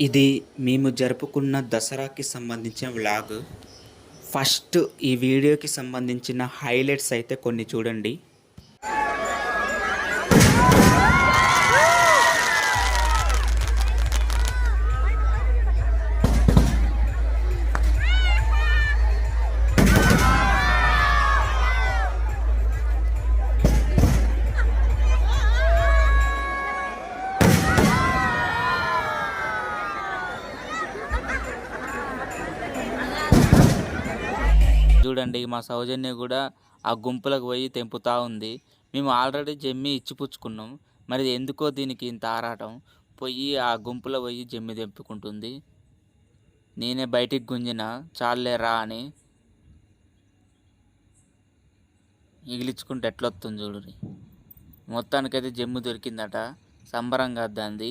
ఇది మేము జరుపుకున్న దసరాకి సంబంధించిన వ్లాగ్. ఫస్ట్ ఈ వీడియోకి సంబంధించిన హైలైట్స్ అయితే కొన్ని చూడండి. చూడండి మా సౌజన్య కూడా ఆ గుంపులకు పోయి తెంపుతూ ఉంది. మేము ఆల్రెడీ జమ్మి ఇచ్చిపుచ్చుకున్నాం మరి ఎందుకో దీనికి ఇంత ఆరాటం? పోయి ఆ గుంపులో పోయి జమ్మి తెంపుకుంటుంది. నేనే బయటికి గుంజిన చాలే రా అని ఇగిలించుకుంటే ఎట్లొస్తుంది చూడురి మొత్తానికైతే జమ్ము దొరికిందట. సంబరంగా దాంది.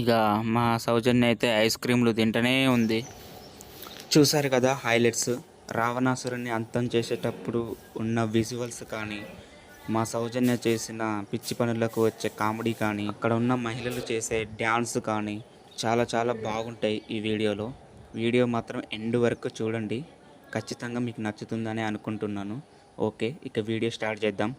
ఇక మా సౌజన్య అయితే ఐస్ క్రీమ్లు తింటూనే ఉంది. చూసారు కదా హైలైట్స్. రావణాసురుని అంతం చేసేటప్పుడు ఉన్న విజువల్స్ కానీ మా సౌజన్య చేసిన పిచ్చి పనులకు వచ్చే కామెడీ కానీ అక్కడ ఉన్న మహిళలు చేసే డ్యాన్స్ కానీ చాలా చాలా బాగుంటాయి ఈ వీడియోలో. వీడియో మాత్రం ఎండ్ వరకు చూడండి. ఖచ్చితంగా మీకు నచ్చుతుందని అనుకుంటున్నాను. ఓకే ఇక వీడియో స్టార్ట్ చేద్దాం.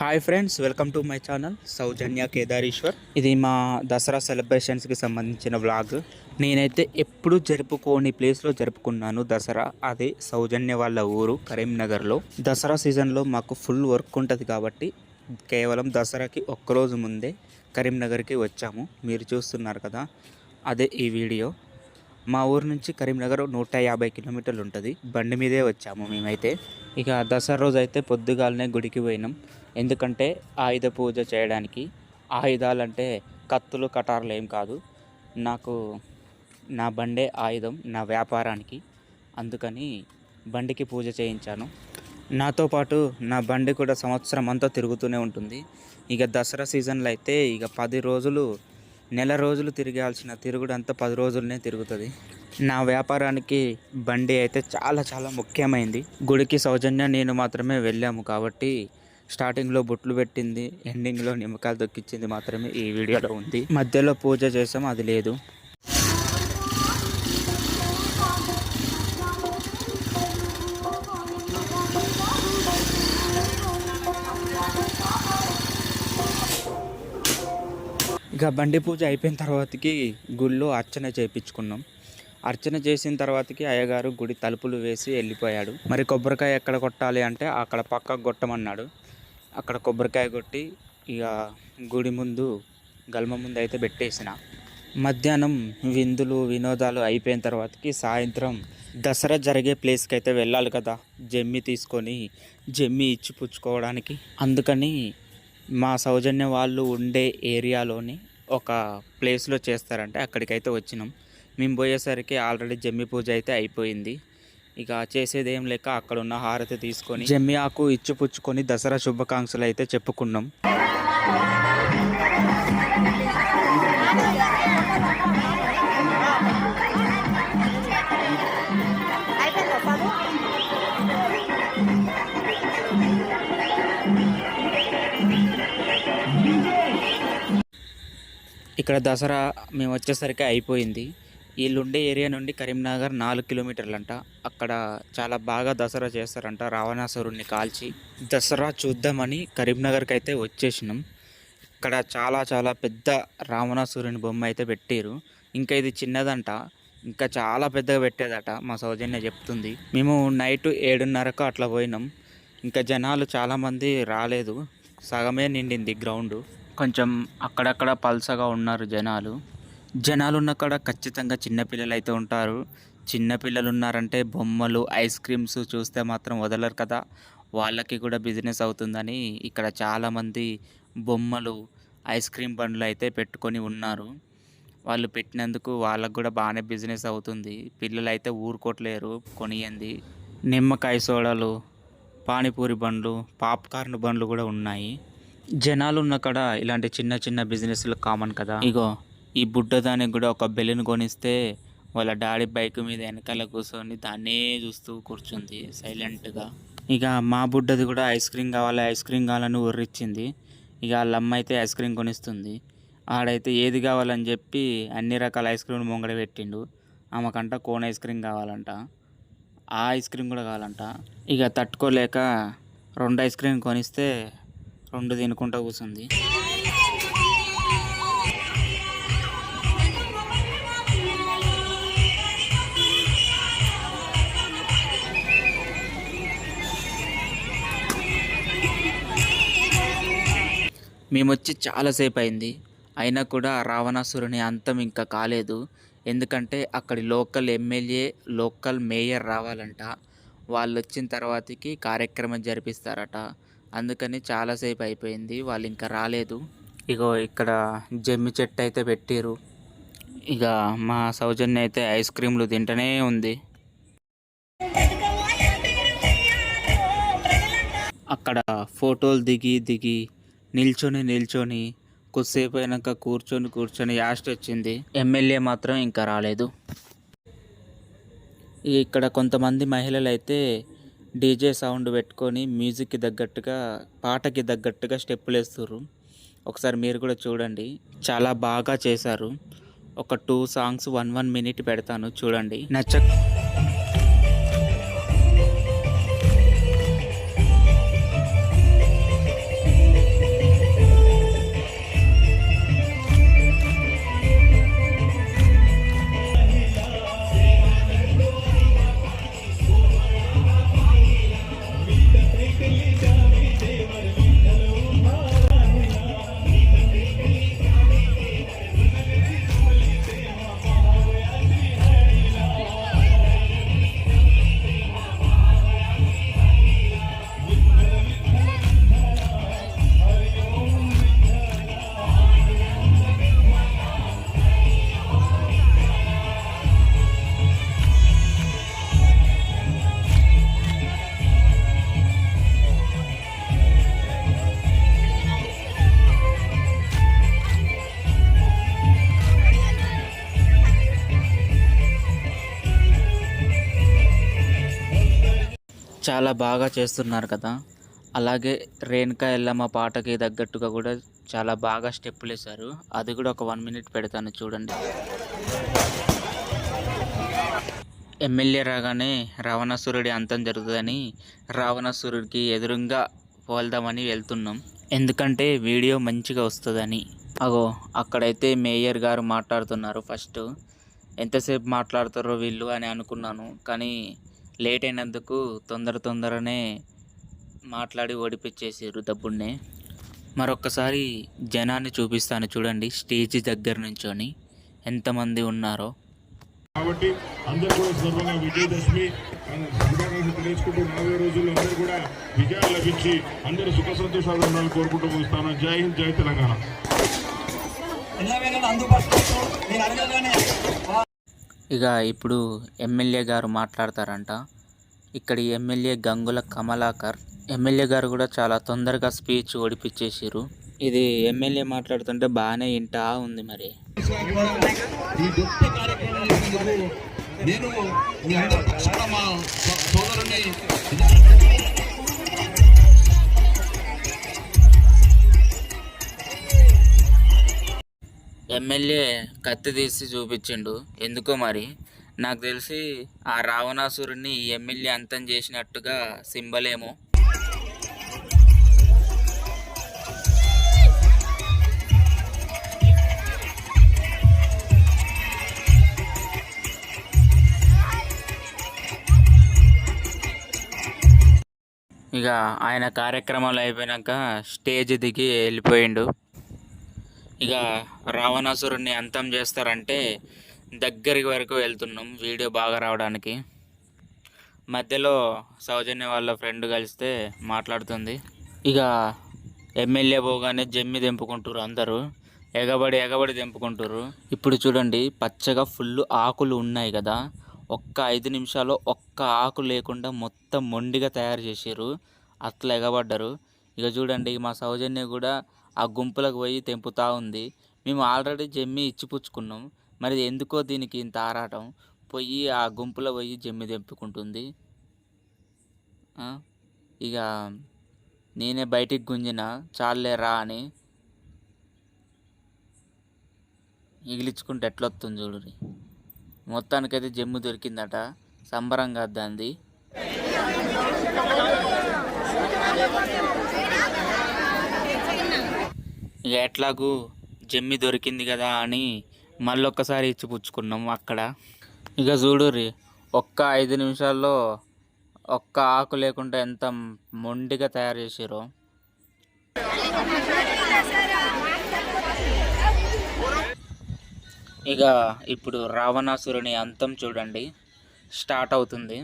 Hi friends welcome to my channel Soujanya Kedareshwar ఇది మా దసరా సెలబ్రేషన్స్కి సంబంధించిన వ్లాగ్ నేనైతే ఎప్పుడు జరుపుకోని ప్లేస్లో జరుపుకున్నాను దసరా. అదే సౌజన్య వాళ్ళ ఊరు కరీంనగర్లో. దసరా సీజన్లో మాకు ఫుల్ వర్క్ ఉంటుంది కాబట్టి కేవలం దసరాకి ఒక్కరోజు ముందే కరీంనగర్కి వచ్చాము. మీరు చూస్తున్నారు కదా అదే ఈ వీడియో మా ఊరు నుంచి కరీంనగర్ నూట యాభై కిలోమీటర్లు ఉంటుంది. బండి మీదే వచ్చాము మేమైతే. ఇక దసరా రోజు అయితే పొద్దుగాలనే గుడికి పోయినాం. ఎందుకంటే ఆయుధ పూజ చేయడానికి ఆయుధాలంటే కత్తులు కటార్లు ఏం కాదు. నాకు నా బండే ఆయుధం నా వ్యాపారానికి. అందుకని బండికి పూజ చేయించాను. నాతో పాటు నా బండి కూడా సంవత్సరం అంతా తిరుగుతూనే ఉంటుంది. ఇక దసరా సీజన్లో అయితే ఇక పది రోజులు నెల రోజులు తిరగాల్సిన తిరుగుడు అంతా పది రోజులనే తిరుగుతుంది. నా వ్యాపారానికి బండి అయితే చాలా చాలా ముఖ్యమైంది. గుడికి సౌజన్య నేను మాత్రమే వెళ్ళాము కాబట్టి స్టార్టింగ్లో బొట్లు పెట్టింది ఎండింగ్లో నిమ్మకాయలు దొక్కించింది మాత్రమే ఈ వీడియోలో ఉంది. మధ్యలో పూజ చేసాం అది లేదు. ఇక బండి పూజ అయిపోయిన తర్వాతకి గుళ్ళో అర్చన చేయించుకున్నాం అర్చన చేసిన తర్వాతకి అయ్యగారు గుడి తలుపులు వేసి వెళ్ళిపోయాడు. మరి కొబ్బరికాయ ఎక్కడ కొట్టాలి అంటే అక్కడ పక్కకు కొట్టమన్నాడు. అక్కడ కొబ్బరికాయ కొట్టి ఇక గుడి ముందు గల్మ ముందు అయితే పెట్టేసిన. మధ్యాహ్నం విందులు వినోదాలు అయిపోయిన తర్వాతకి సాయంత్రం దసరా జరిగే ప్లేస్కి అయితే వెళ్ళాలి కదా. జమ్మి తీసుకొని జమ్మి ఇచ్చి పుచ్చుకోవడానికి. అందుకని మా సౌజన్య వాళ్ళు ఉండే ఏరియాలోని ఒక ప్లేస్లో చేస్తారంటే అక్కడికైతే వచ్చినాం. మేము పోయేసరికి ఆల్రెడీ జమ్మి పూజ అయితే అయిపోయింది. ఇక చేసేది ఏం లేక అక్కడ ఉన్న హారతి తీసుకొని జమ్మి ఆకు ఇచ్చి పుచ్చుకొని దసరా శుభాకాంక్షలు అయితే చెప్పుకున్నాం. ఇక్కడ దసరా మేము వచ్చేసరికి అయిపోయింది. వీళ్ళుండే ఏరియా నుండి కరీంనగర్ నాలుగు కిలోమీటర్లంట. అక్కడ చాలా బాగా దసరా చేస్తారంట. రావణాసురుణ్ణి కాల్చి దసరా చూద్దామని కరీంనగర్కి అయితే వచ్చేసినాం. ఇక్కడ చాలా చాలా పెద్ద రావణాసురుని బొమ్మ అయితే పెట్టారు. ఇంకా ఇది చిన్నదంట. ఇంకా చాలా పెద్దగా పెట్టేదట. మా సౌజన్య చెప్తుంది. మేము నైట్ ఏడున్నరకు అట్లా పోయినాం. ఇంకా జనాలు చాలామంది రాలేదు. సగమే నిండింది గ్రౌండ్. కొంచెం అక్కడక్కడ పల్సగా ఉన్నారు జనాలు. జనాలున్న కాడ ఖచ్చితంగా చిన్నపిల్లలు అయితే ఉంటారు. చిన్నపిల్లలు ఉన్నారంటే బొమ్మలు ఐస్ క్రీమ్స్ చూస్తే మాత్రం వదలరు కదా. వాళ్ళకి కూడా బిజినెస్ అవుతుందని ఇక్కడ చాలామంది బొమ్మలు ఐస్ క్రీమ్ బండ్లు అయితే పెట్టుకొని ఉన్నారు. వాళ్ళు పెట్టినందుకు వాళ్ళకు కూడా బాగానే బిజినెస్ అవుతుంది. పిల్లలు అయితే ఊరుకోవట్లేరు కొనియంది నిమ్మకాయ సోడాలు పానీపూరి బండ్లు పాప్కార్న్ బండ్లు కూడా ఉన్నాయి. జనాలు ఉన్న కాడ ఇలాంటి చిన్న చిన్న బిజినెస్లు కామన్ కదా. ఇగో ఈ బుడ్డదానికి కూడా ఒక బెలూన్ కొనిస్తే వాళ్ళ డాడీ బైక్ మీద వెనకాల కూర్చొని దాన్నే చూస్తూ కూర్చుంది సైలెంట్గా. ఇక మా బుడ్డది కూడా ఐస్ క్రీమ్ కావాలి ఐస్ క్రీమ్ కావాలని ఉర్రిచ్చింది ఇక వాళ్ళ అమ్మ అయితే ఐస్ క్రీమ్ కొనిస్తుంది. ఆడైతే ఏది కావాలని చెప్పి అన్ని రకాల ఐస్ క్రీమ్ ముంగడ పెట్టిండు. ఆమెకంట కోన్ ఐస్ క్రీమ్ కావాలంట. ఆ ఐస్ క్రీమ్ కూడా కావాలంట. ఇక తట్టుకోలేక రెండు ఐస్ క్రీమ్ కొనిస్తే రెండు తినుకుంటా కూర్చుంది. మేమొచ్చి చాలాసేపు అయింది అయినా కూడా రావణాసురుని అంతం ఇంకా కాలేదు. ఎందుకంటే అక్కడి లోకల్ ఎమ్మెల్యే లోకల్ మేయర్ రావాలంట. వాళ్ళు వచ్చిన తర్వాతకి కార్యక్రమం జరిపిస్తారట. అందుకని చాలాసేపు అయిపోయింది వాళ్ళు ఇంకా రాలేదు. ఇగో ఇక్కడ జమ్మి చెట్టు అయితే పెట్టారు ఇక మా సౌజన్య అయితే ఐస్ క్రీమ్లు తింటూనే ఉంది. అక్కడ ఫోటోలు దిగి దిగి నిల్చొని నిల్చొని కొద్దిసేపు అయినాక కూర్చొని కూర్చొని యాస్ట్ వచ్చింది. ఎమ్మెల్యే మాత్రం ఇంకా రాలేదు. ఇక్కడ కొంతమంది మహిళలు అయితే డీజే సౌండ్ పెట్టుకొని మ్యూజిక్కి తగ్గట్టుగా పాటకి తగ్గట్టుగా స్టెప్పులు వేస్తున్నారు ఒకసారి మీరు కూడా చూడండి. చాలా బాగా చేశారు. ఒక two songs one one minute పెడతాను. చూడండి. నచ్చ చాలా బాగా చేస్తున్నారు కదా. అలాగే రేణుకా ఎల్లమ్మ పాటకి తగ్గట్టుగా కూడా చాలా బాగా స్టెప్పులు వేశారు అది కూడా ఒక వన్ మినిట్ పెడతాను చూడండి. ఎమ్మెల్యే రాగానే రావణాసురుడి అంతం జరుగుతుందని రావణాసురుడికి ఎదురుగా పోల్దామని వెళ్తున్నాం. ఎందుకంటే వీడియో మంచిగా వస్తుందని. అగో అక్కడైతే మేయర్ గారు మాట్లాడుతున్నారు ఫస్ట్. ఎంతసేపు మాట్లాడతారో వీళ్ళు అని అనుకున్నాను. కానీ లేట్ అయినందుకు తొందర తొందరనే మాట్లాడి ఓడిపించేసారు దబ్బున్నే మరొక్కసారి జనాన్ని చూపిస్తాను చూడండి స్టేజ్ దగ్గర నుంచొని ఎంతమంది ఉన్నారో. కాబట్టి అందరూ కూడా సందర్భంగా విజయదశమి శుభాకాంక్షలు తెలియజేసుకుంటూ రాబోయే రోజుల్లో అందరూ కూడా విజయాలు లభించి అందరూ సుఖ సంతోషాలు ఉండాలని కోరుకుంటూ ముగిస్తాను జై హింద్ జై తెలంగాణ. ఇక ఇప్పుడు ఎమ్మెల్యే గారు మాట్లాడతారంట. ఇక్కడి ఎమ్మెల్యే గంగుల కమలాకర్. ఎమ్మెల్యే గారు కూడా చాలా తొందరగా స్పీచ్ ఓడిపించేసారు ఇది ఎమ్మెల్యే మాట్లాడుతుంటే బాగానే వింటా ఉంది మరి. నేను ఎమ్మెల్యే కత్తి తీసి చూపించిండు. ఎందుకో మరి? నాకు తెలిసి ఆ రావణాసురుడిని ఎమ్మెల్యే అంతం చేసినట్టుగా సింబల్ ఏమో ఇక ఆయన కార్యక్రమాలు అయిపోయినాక స్టేజ్ దిగి వెళ్ళిపోయిండు. ఇక రావణాసురుణ్ణి అంతం చేస్తారంటే దగ్గరికి వరకు వెళ్తున్నాం. వీడియో బాగా రావడానికి. మధ్యలో సౌజన్య వాళ్ళ ఫ్రెండ్ కలిస్తే మాట్లాడుతుంది. ఇక ఎమ్మెల్యే పోగానే జమ్మి తెంపుకుంటారు అందరూ. ఎగబడి ఎగబడి తెంపుకుంటారు ఇప్పుడు చూడండి పచ్చగా ఫుల్ ఆకులు ఉన్నాయి కదా. ఒక్క ఐదు నిమిషాలు ఒక్క ఆకు లేకుండా మొత్తం మొండిగా తయారు చేసారు అట్లా ఎగబడ్డారు. ఇక చూడండి మా సౌజన్య కూడా ఆ గుంపులకు పోయి తెంపుతూ ఉంది. మేము ఆల్రెడీ జమ్మి ఇచ్చిపుచ్చుకున్నాం మరి ఎందుకో దీనికి ఇంత ఆరాటం? పోయి ఆ గుంపులో పోయి జమ్మి తెంపుకుంటుంది. ఇక నేనే బయటికి గుంజిన చాలే రా అని ఇగిలించుకుంటే ఎట్లొస్తుంది వస్తుంది మొత్తానికైతే జమ్ము దొరికిందట. సంబరంగా దాంది ఇక ఎట్లాగూ జమ్మి దొరికింది కదా అని మళ్ళొక్కసారి ఇచ్చి పుచ్చుకున్నాం అక్కడ. ఇక చూడుర్రి ఒక్క ఐదు నిమిషాల్లో ఒక్క ఆకు లేకుండా ఎంత మొండిగా తయారు చేసారో ఇక ఇప్పుడు రావణాసురుని అంతం చూడండి. స్టార్ట్ అవుతుంది.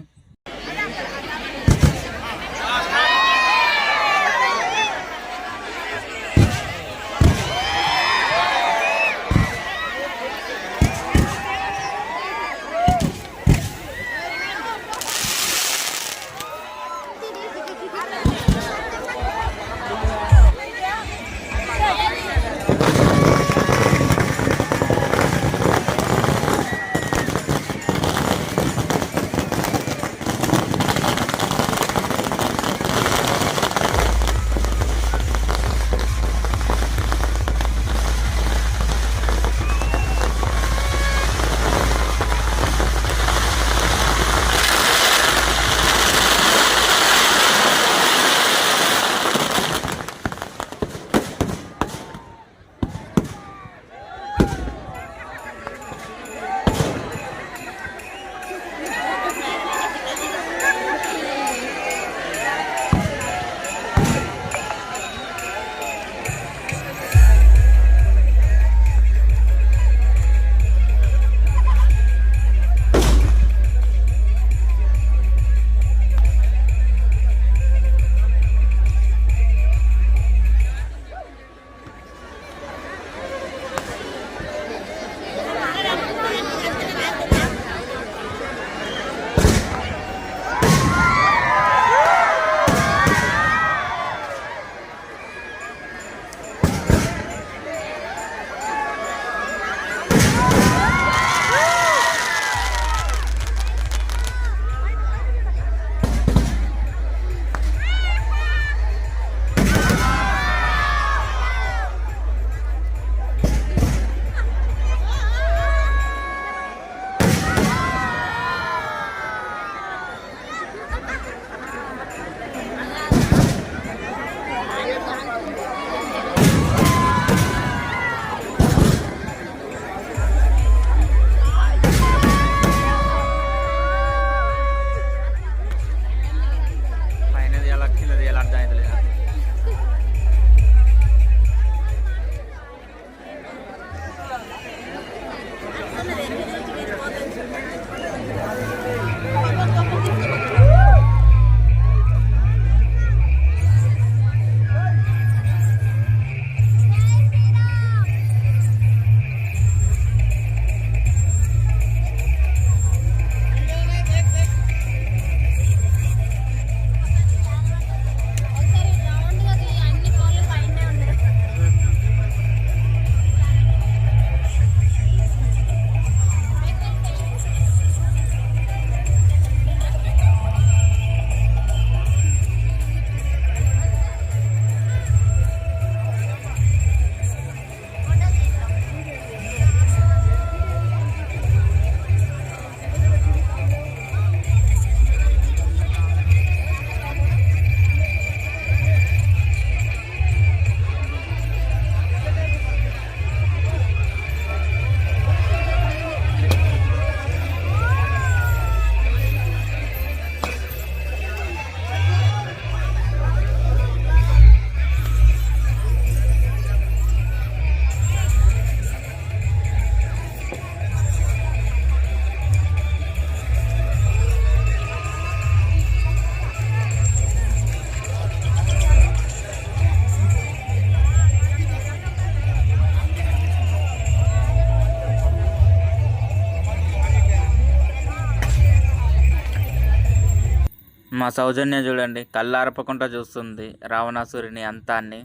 మా సౌజన్య చూడండి కళ్ళారపకుండా చూస్తుంది రావణాసురుని అంతాన్ని.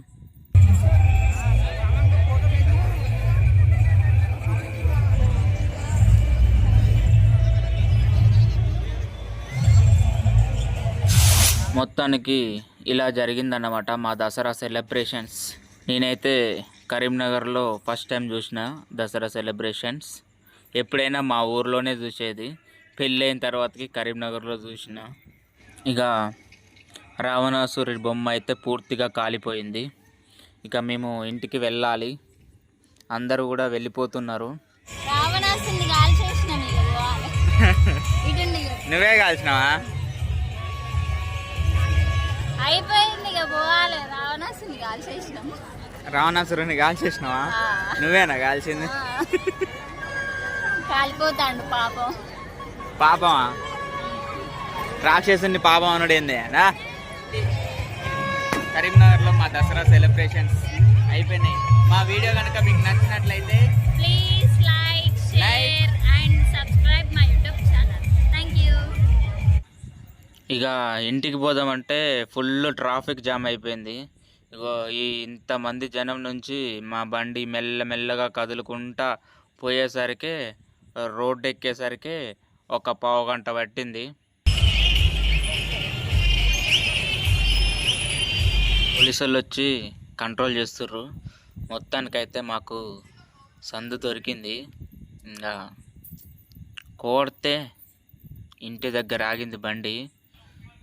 మొత్తానికి ఇలా జరిగిందన్నమాట మా దసరా సెలబ్రేషన్స్. నేనైతే కరీంనగర్లో ఫస్ట్ టైం చూసిన దసరా సెలబ్రేషన్స్. ఎప్పుడైనా మా ఊర్లోనే చూసేది. పెళ్ళైన తర్వాతకి కరీంనగర్లో చూసిన. ఇక రావణాసురుడి బొమ్మ అయితే పూర్తిగా కాలిపోయింది. ఇక మేము ఇంటికి వెళ్ళాలి. అందరూ కూడా వెళ్ళిపోతున్నారు. నువ్వే కాల్చినావా? అయిపోయింది పోవాలి. రావణాసుని రావణాసురుని కాల్చేసినావా. నువ్వేనా కాల్చింది. కాలిపోతాండు పాపం. పాపమా? రాక్షసుని పాపం అనుడు ఏంది నా? కరీంనగర్లో మా దసరా సెలబ్రేషన్స్ అయిపోయినాయి. మా వీడియో కనుక మీకు నచ్చినట్లయితే please like share and subscribe my YouTube channel. ఇక ఇంటికి పోదామంటే ఫుల్ ట్రాఫిక్ జామ్ అయిపోయింది. ఇగో ఈ ఇంతమంది జనం నుంచి మా బండి మెల్ల మెల్లగా కదులుకుంటా పోయేసరికి రోడ్డు ఎక్కేసరికి ఒక పావు గంట పట్టింది. పోలీసులు వచ్చి కంట్రోల్ చేస్తుర్రు. మొత్తానికైతే మాకు సందు దొరికింది. ఇంకా కోడితే ఇంటి దగ్గర ఆగింది బండి.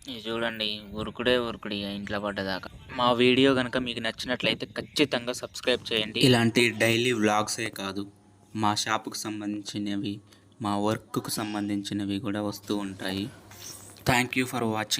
ఇది చూడండి ఉరుకుడే ఉరుకుడి ఇక ఇంట్లో పడ్డదాకా. మా వీడియో కనుక మీకు నచ్చినట్లయితే ఖచ్చితంగా సబ్స్క్రైబ్ చేయండి. ఇలాంటి డైలీ వ్లాగ్సే కాదు మా షాపుకు సంబంధించినవి మా వర్క్కు సంబంధించినవి కూడా వస్తూ ఉంటాయి. Thank you for watching.